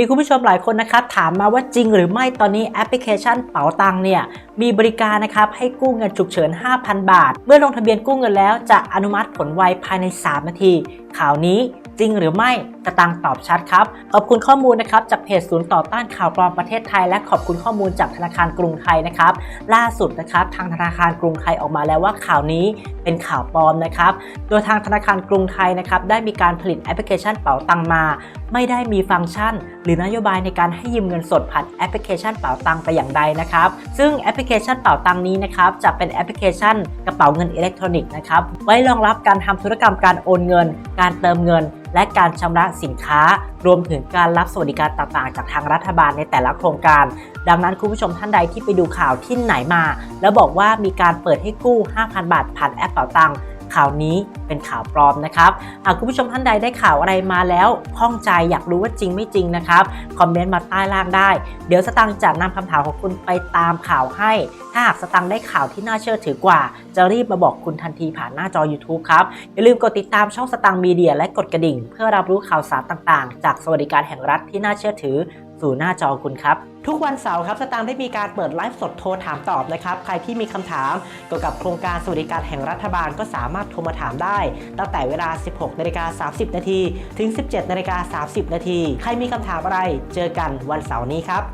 มีคุณผู้ชมหลายคนนะครับถามมาว่าจริงหรือไม่ตอนนี้แอปพลิเคชันเป๋าตังเนี่ยมีบริการนะครับให้กู้เงินฉุกเฉิน 5,000 บาท เมื่อลงทะเบียนกู้เงินแล้วจะอนุมัติผลไวภายใน 3 นาที ข่าวนี้จริงหรือไม่ ตังตอบชัดครับ ขอบคุณข้อมูลนะครับจากเพจศูนย์ต่อต้านข่าวปลอมประเทศไทย และขอบคุณข้อมูลจากธนาคารกรุงไทยนะครับ ล่าสุดนะครับทางธนาคารกรุงไทยออกมาแล้วว่าข่าวนี้เป็นข่าวปลอมนะครับ โดยทางธนาคารกรุงไทยนะครับได้มีการผลิตแอปพลิเคชันเป๋าตังมา ไม่ได้มีฟังก์ชัน หรือนโยบายในการให้ยืมเงินสดผ่านแอปพลิเคชันเป๋าตังแต่อย่างใดนะครับ ซึ่งแอปพลิเคชันเป๋าตังนี้นะครับจะเป็นแอปพลิเคชันกระเป๋าเงินอิเล็กทรอนิกส์นะครับไว้รองรับการทำธุรกรรมการโอนเงิน การเติมเงิน และการชำระสินค้า รวมถึงการรับสวัสดิการต่างๆ จากทางรัฐบาลในแต่ละโครงการ ดังนั้นคุณผู้ชมท่านใดที่ไปดูข่าวที่ไหนมา แล้วบอกว่ามีการเปิดให้กู้ 5,000 บาทผ่านแอปเป๋าตัง ข่าวนี้เป็นข่าวปลอมนะครับ หากคุณผู้ชมท่านใดได้ข่าวอะไรมาแล้วข้องใจอยากรู้ว่าจริงไม่จริงนะครับ คอมเมนต์มาใต้ล่างได้ เดี๋ยวสตังค์จะนำคำถามของคุณไปตามข่าวให้ ถ้าหากสตังค์ได้ข่าวที่น่าเชื่อถือกว่า จะรีบมาบอกคุณทันทีผ่านหน้าจอ YouTube ครับ อย่าลืมกดติดตามช่องสตังค์มีเดียและกดกระดิ่ง เพื่อรับรู้ข่าวสารต่างๆ จากสวัสดิการแห่งรัฐที่น่าเชื่อถือ สู่หน้าจอคุณครับ ทุกวันเสาร์ครับสตางค์ได้มีการเปิดไลฟ์สดโทรถามตอบนะครับ ใครที่มีคำถามเกี่ยวกับโครงการสวัสดิการแห่งรัฐบาลก็สามารถโทรมาถามได้ ตั้งแต่เวลา 16นาฬิกา30 นาทีถึง 17นาฬิกา30 นาทีใครมีคำถามอะไร เจอกันวันเสาร์นี้ครับ